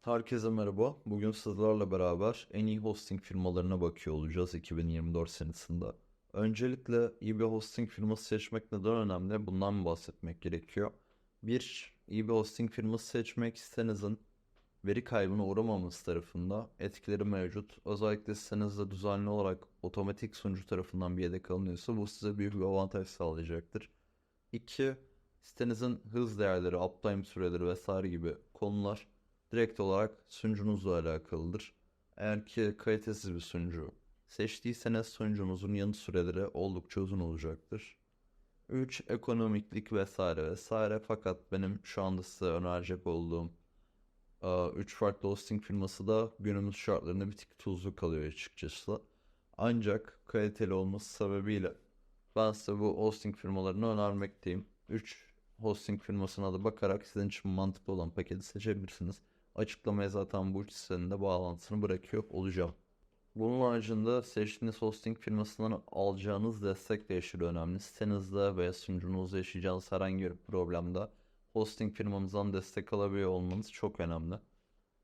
Herkese merhaba. Bugün sizlerle beraber en iyi hosting firmalarına bakıyor olacağız 2024 senesinde. Öncelikle iyi bir hosting firması seçmek neden önemli? Bundan bahsetmek gerekiyor. Bir, iyi bir hosting firması seçmek sitenizin veri kaybına uğramaması tarafında etkileri mevcut. Özellikle sitenizde düzenli olarak otomatik sunucu tarafından bir yedek alınıyorsa bu size büyük bir avantaj sağlayacaktır. 2. Sitenizin hız değerleri, uptime süreleri vesaire gibi konular direkt olarak sunucunuzla alakalıdır. Eğer ki kalitesiz bir sunucu seçtiyseniz sunucunuzun yanı süreleri oldukça uzun olacaktır. 3. Ekonomiklik vesaire vesaire fakat benim şu anda size önerecek olduğum 3 farklı hosting firması da günümüz şartlarında bir tık tuzlu kalıyor açıkçası. Ancak kaliteli olması sebebiyle ben size bu hosting firmalarını önermekteyim. 3 hosting firmasına da bakarak sizin için mantıklı olan paketi seçebilirsiniz. Açıklamaya zaten bu sitenin de bağlantısını bırakıyor olacağım. Bunun haricinde seçtiğiniz hosting firmasından alacağınız destek de aşırı önemli. Sitenizde veya sunucunuzda yaşayacağınız herhangi bir problemde hosting firmamızdan destek alabiliyor olmanız çok önemli.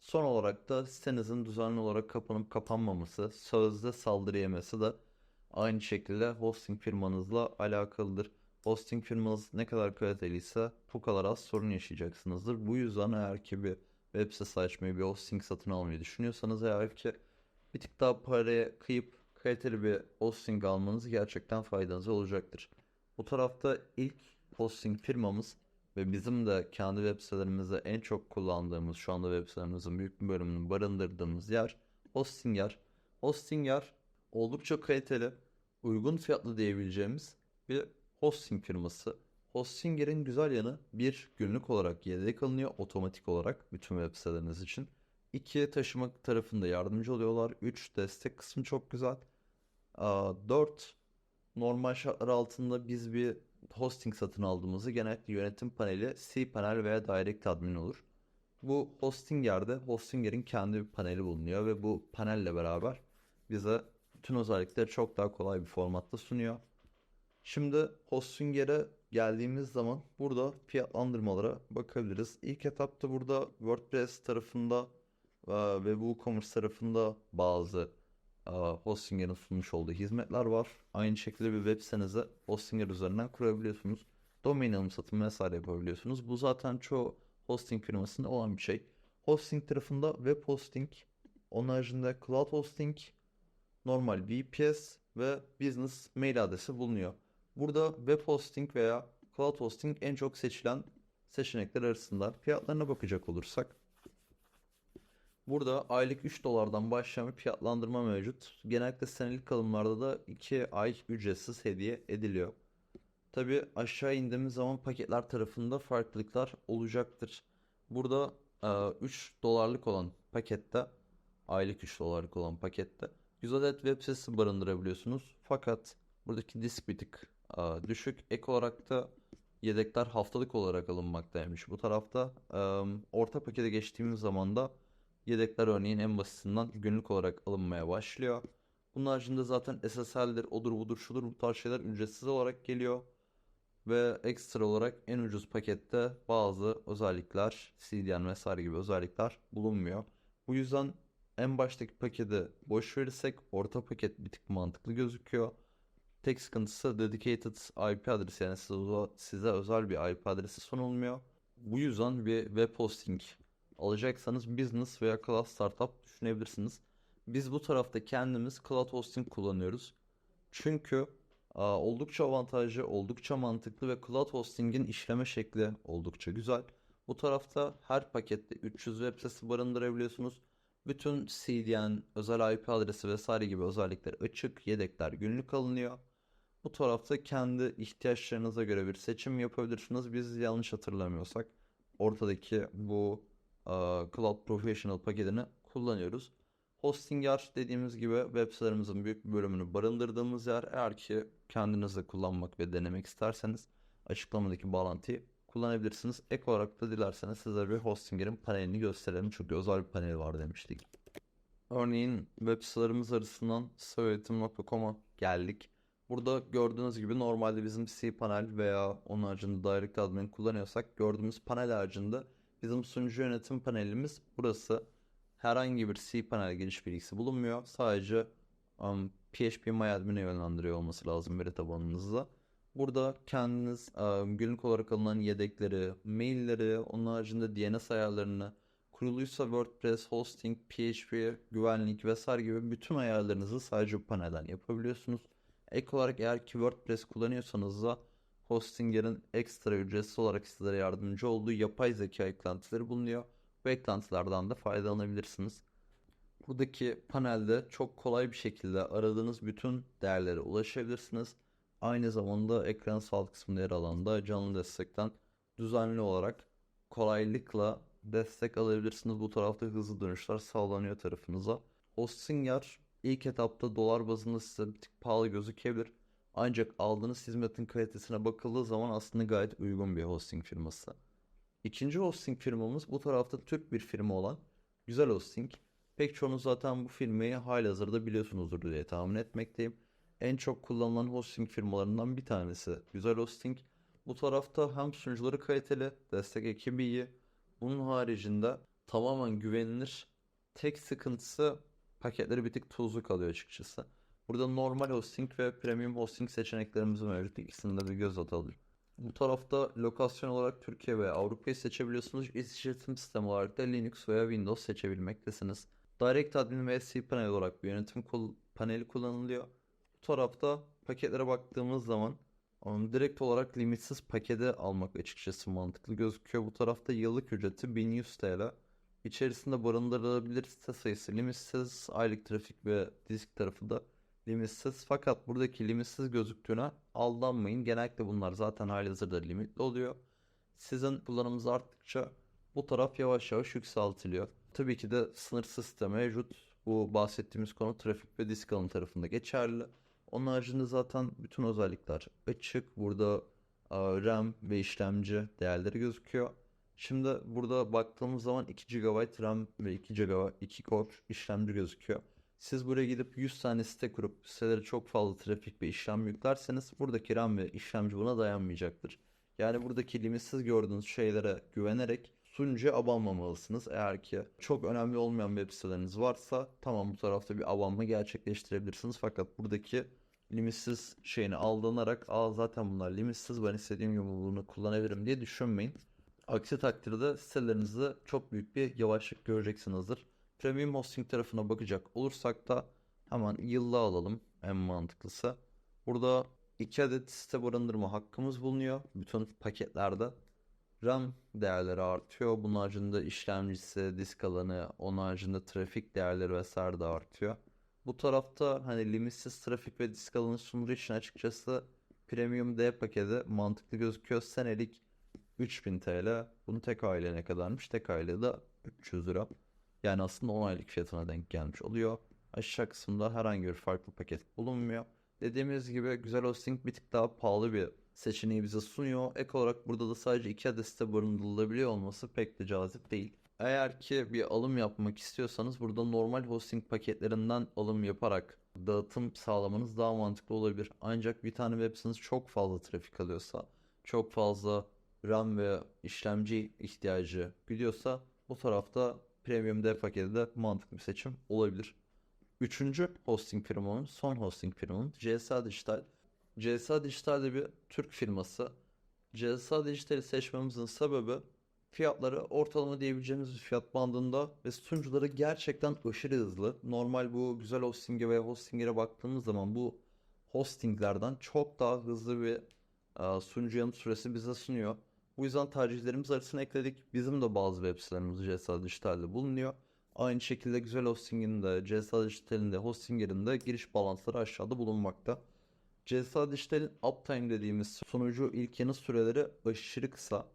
Son olarak da sitenizin düzenli olarak kapanıp kapanmaması, sözde saldırı yemesi de aynı şekilde hosting firmanızla alakalıdır. Hosting firmanız ne kadar kaliteliyse bu kadar az sorun yaşayacaksınızdır. Bu yüzden eğer ki bir web sitesi açmayı, bir hosting satın almayı düşünüyorsanız eğer ki bir tık daha paraya kıyıp kaliteli bir hosting almanız gerçekten faydanıza olacaktır. Bu tarafta ilk hosting firmamız ve bizim de kendi web sitelerimizde en çok kullandığımız, şu anda web sitelerimizin büyük bir bölümünü barındırdığımız yer Hostinger. Hostinger oldukça kaliteli, uygun fiyatlı diyebileceğimiz bir hosting firması. Hostinger'in güzel yanı bir günlük olarak yedek alınıyor otomatik olarak bütün web siteleriniz için. İki taşıma tarafında yardımcı oluyorlar. Üç destek kısmı çok güzel. Dört normal şartlar altında biz bir hosting satın aldığımızda genellikle yönetim paneli cPanel veya Direct Admin olur. Bu Hostinger'de Hostinger'in kendi bir paneli bulunuyor ve bu panelle beraber bize bütün özellikleri çok daha kolay bir formatta sunuyor. Şimdi Hostinger'e geldiğimiz zaman burada fiyatlandırmalara bakabiliriz. İlk etapta burada WordPress tarafında e, ve WooCommerce tarafında bazı e, Hostinger'in sunmuş olduğu hizmetler var. Aynı şekilde bir web sitenizi Hostinger üzerinden kurabiliyorsunuz. Domain alım satım vesaire yapabiliyorsunuz. Bu zaten çoğu hosting firmasında olan bir şey. Hosting tarafında web hosting, onun haricinde cloud hosting, normal VPS ve business mail adresi bulunuyor. Burada web hosting veya cloud hosting en çok seçilen seçenekler arasında. Fiyatlarına bakacak olursak Burada aylık 3 dolardan başlayan bir fiyatlandırma mevcut. Genellikle senelik alımlarda da 2 ay ücretsiz hediye ediliyor. Tabi aşağı indiğimiz zaman paketler tarafında farklılıklar olacaktır. Burada e, 3 dolarlık olan pakette aylık 3 dolarlık olan pakette 100 adet web sitesi barındırabiliyorsunuz. Fakat buradaki disk bir tık e, düşük. Ek olarak da yedekler haftalık olarak alınmaktaymış. Bu tarafta orta pakete geçtiğimiz zaman da Yedekler örneğin en basitinden günlük olarak alınmaya başlıyor. Bunun haricinde zaten SSL'dir, odur budur şudur bu tarz şeyler ücretsiz olarak geliyor. Ve ekstra olarak en ucuz pakette bazı özellikler, CDN vesaire gibi özellikler bulunmuyor. Bu yüzden en baştaki paketi boş verirsek orta paket bir tık mantıklı gözüküyor. Tek sıkıntısı dedicated IP adresi yani size, size özel bir IP adresi sunulmuyor. Bu yüzden bir web hosting alacaksanız business veya cloud startup düşünebilirsiniz. Biz bu tarafta kendimiz cloud hosting kullanıyoruz. Çünkü a, oldukça avantajlı, oldukça mantıklı ve cloud hostingin işleme şekli oldukça güzel. Bu tarafta her pakette 300 web sitesi barındırabiliyorsunuz. Bütün CDN, özel IP adresi vesaire gibi özellikler açık, yedekler günlük alınıyor. Bu tarafta kendi ihtiyaçlarınıza göre bir seçim yapabilirsiniz. Biz yanlış hatırlamıyorsak ortadaki bu Cloud Professional paketini kullanıyoruz. Hostinger dediğimiz gibi web sitelerimizin büyük bir bölümünü barındırdığımız yer. Eğer ki kendiniz de kullanmak ve denemek isterseniz açıklamadaki bağlantıyı kullanabilirsiniz. Ek olarak da dilerseniz size bir Hostinger'in panelini gösterelim. Çünkü özel bir panel var demiştik. Örneğin web sitelerimiz arasından söyletim.com'a geldik. Burada gördüğünüz gibi normalde bizim cPanel veya onun haricinde Direct Admin kullanıyorsak gördüğümüz panel haricinde Bizim sunucu yönetim panelimiz burası. Herhangi bir cPanel giriş bilgisi bulunmuyor. Sadece um, PHP MyAdmin'e yönlendiriyor olması lazım veri tabanınızda. Burada kendiniz um, günlük olarak alınan yedekleri, mailleri, onun haricinde DNS ayarlarını, kuruluysa WordPress, hosting, PHP, güvenlik vesaire gibi bütün ayarlarınızı sadece bu panelden yapabiliyorsunuz. Ek olarak eğer ki WordPress kullanıyorsanız da Hostinger'in ekstra ücretsiz olarak sizlere yardımcı olduğu yapay zeka eklentileri bulunuyor. Bu eklentilerden de faydalanabilirsiniz. Buradaki panelde çok kolay bir şekilde aradığınız bütün değerlere ulaşabilirsiniz. Aynı zamanda ekran sağ alt kısmında yer alan da canlı destekten düzenli olarak kolaylıkla destek alabilirsiniz. Bu tarafta hızlı dönüşler sağlanıyor tarafınıza. Hostinger ilk etapta dolar bazında size bir tık pahalı gözükebilir. Ancak aldığınız hizmetin kalitesine bakıldığı zaman aslında gayet uygun bir hosting firması. İkinci hosting firmamız bu tarafta Türk bir firma olan Güzel Hosting. Pek çoğunuz zaten bu firmayı halihazırda biliyorsunuzdur diye tahmin etmekteyim. En çok kullanılan hosting firmalarından bir tanesi Güzel Hosting. Bu tarafta hem sunucuları kaliteli, destek ekibi iyi. Bunun haricinde tamamen güvenilir. Tek sıkıntısı paketleri bir tık tuzlu kalıyor açıkçası. Burada normal hosting ve premium hosting seçeneklerimiz mevcut. İkisini de bir göz atalım. Bu tarafta lokasyon olarak Türkiye ve Avrupa'yı seçebiliyorsunuz. İşletim sistemi olarak da Linux veya Windows seçebilmektesiniz. Direct Admin ve cPanel olarak bir yönetim paneli kullanılıyor. Bu tarafta paketlere baktığımız zaman direkt olarak limitsiz paketi almak açıkçası mantıklı gözüküyor. Bu tarafta yıllık ücreti 1100 TL. İçerisinde barındırılabilir sayısı limitsiz, aylık trafik ve disk tarafı da limitsiz. Fakat buradaki limitsiz gözüktüğüne aldanmayın. Genellikle bunlar zaten halihazırda limitli oluyor. Sizin kullanımınız arttıkça bu taraf yavaş yavaş yükseltiliyor. Tabii ki de sınırsız site mevcut. Bu bahsettiğimiz konu trafik ve disk alım tarafında geçerli. Onun haricinde zaten bütün özellikler açık. Burada RAM ve işlemci değerleri gözüküyor. Şimdi burada baktığımız zaman 2 GB RAM ve 2 GB 2 core işlemci gözüküyor. Siz buraya gidip 100 tane site kurup sitelere çok fazla trafik ve işlem yüklerseniz buradaki RAM ve işlemci buna dayanmayacaktır. Yani buradaki limitsiz gördüğünüz şeylere güvenerek sunucuya abanmamalısınız. Eğer ki çok önemli olmayan web siteleriniz varsa tamam bu tarafta bir abanma gerçekleştirebilirsiniz. Fakat buradaki limitsiz şeyini aldanarak aa zaten bunlar limitsiz ben istediğim gibi bunu kullanabilirim diye düşünmeyin. Aksi takdirde sitelerinizde çok büyük bir yavaşlık göreceksinizdir. Premium hosting tarafına bakacak olursak da hemen yıllığı alalım en mantıklısı. Burada 2 adet site barındırma hakkımız bulunuyor bütün paketlerde. RAM değerleri artıyor. Bunun haricinde işlemcisi, disk alanı, onun haricinde trafik değerleri vesaire de artıyor. Bu tarafta hani limitsiz trafik ve disk alanı sunduğu için açıkçası Premium D paketi mantıklı gözüküyor. Senelik 3000 TL. Bunu tek aile ne kadarmış? Tek aile de 300 lira. Yani aslında 10 aylık fiyatına denk gelmiş oluyor. Aşağı kısımda herhangi bir farklı paket bulunmuyor. Dediğimiz gibi güzel hosting bir tık daha pahalı bir seçeneği bize sunuyor. Ek olarak burada da sadece 2 adet site barındırılabiliyor olması pek de cazip değil. Eğer ki bir alım yapmak istiyorsanız burada normal hosting paketlerinden alım yaparak dağıtım sağlamanız daha mantıklı olabilir. Ancak bir tane web siteniz çok fazla trafik alıyorsa, çok fazla RAM ve işlemci ihtiyacı gidiyorsa bu tarafta Premium D paketi de mantıklı bir seçim olabilir. Üçüncü hosting firmamın, son hosting firmamın CSA Dijital. CSA Dijital de bir Türk firması. CSA Dijital'i seçmemizin sebebi fiyatları ortalama diyebileceğimiz bir fiyat bandında ve sunucuları gerçekten aşırı hızlı. Normal bu güzel hosting'e veya hosting'e baktığımız zaman bu hostinglerden çok daha hızlı bir sunucu yanıt süresi bize sunuyor. Bu yüzden tercihlerimiz arasına ekledik. Bizim de bazı web sitelerimiz CSA Dijital'de bulunuyor. Aynı şekilde Güzel Hosting'in de CSA Dijital'in de Hostinger'in de giriş bağlantıları aşağıda bulunmakta. CSA Dijital'in uptime dediğimiz sunucu ilk yanıt süreleri aşırı kısa.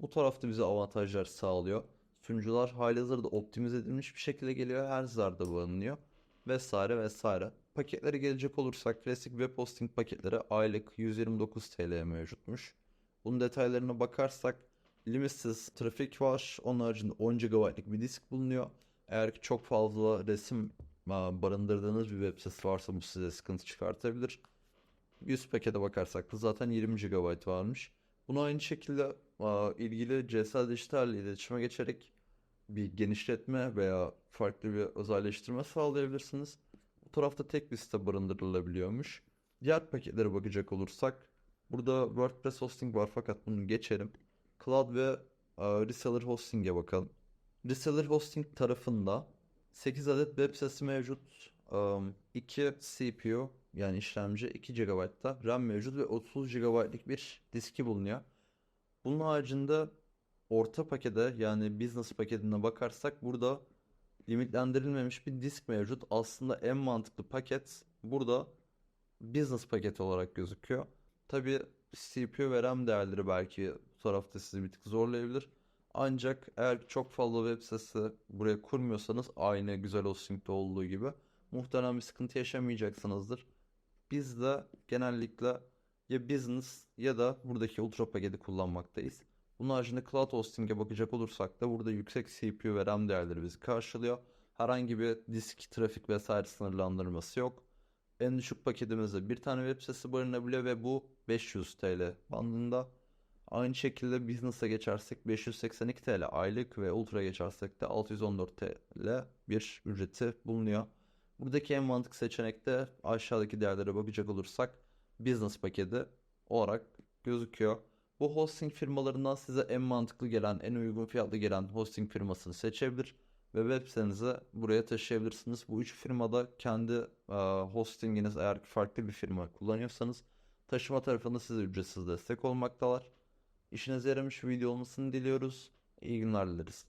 Bu tarafta bize avantajlar sağlıyor. Sunucular halihazırda optimize edilmiş bir şekilde geliyor. Her zerde bulunuyor. Vesaire vesaire. Paketlere gelecek olursak klasik web hosting paketleri aylık 129 TL mevcutmuş. Bunun detaylarına bakarsak limitsiz trafik var. Onun haricinde 10 GB'lık bir disk bulunuyor. Eğer ki çok fazla resim aa, barındırdığınız bir web sitesi varsa bu size sıkıntı çıkartabilir. 100 pakete bakarsak da zaten 20 GB varmış. Bunu aynı şekilde aa, ilgili CSL Dijital ile iletişime geçerek bir genişletme veya farklı bir özelleştirme sağlayabilirsiniz. Bu tarafta tek liste barındırılabiliyormuş. Diğer paketlere bakacak olursak burada WordPress hosting var fakat bunu geçelim. Cloud ve aa, reseller hosting'e bakalım. Reseller hosting tarafında 8 adet web sitesi mevcut. Am, 2 CPU yani işlemci 2 GB'da RAM mevcut ve 30 GB'lık bir diski bulunuyor. Bunun haricinde orta pakete yani business paketine bakarsak burada limitlendirilmemiş bir disk mevcut. Aslında en mantıklı paket burada business paketi olarak gözüküyor. Tabi CPU ve RAM değerleri belki bu tarafta sizi bir tık zorlayabilir. Ancak eğer çok fazla web sitesi buraya kurmuyorsanız aynı güzel hosting'de olduğu gibi muhtemelen bir sıkıntı yaşamayacaksınızdır. Biz de genellikle ya business ya da buradaki ultra paketi kullanmaktayız. Bunun haricinde cloud hosting'e bakacak olursak da burada yüksek CPU ve RAM değerleri bizi karşılıyor. Herhangi bir disk, trafik vesaire sınırlandırması yok. En düşük paketimizde bir tane web sitesi barınabiliyor ve bu 500 TL bandında. Aynı şekilde business'a geçersek 582 TL aylık ve ultra geçersek de 614 TL bir ücreti bulunuyor. Buradaki en mantıklı seçenek de aşağıdaki değerlere bakacak olursak business paketi olarak gözüküyor. Bu hosting firmalarından size en mantıklı gelen, en uygun fiyatlı gelen hosting firmasını seçebilir ve web sitenizi buraya taşıyabilirsiniz. Bu üç firmada kendi hostinginiz eğer farklı bir firma kullanıyorsanız taşıma tarafında size ücretsiz destek olmaktalar. İşinize yaramış bir video olmasını diliyoruz. İyi günler dileriz.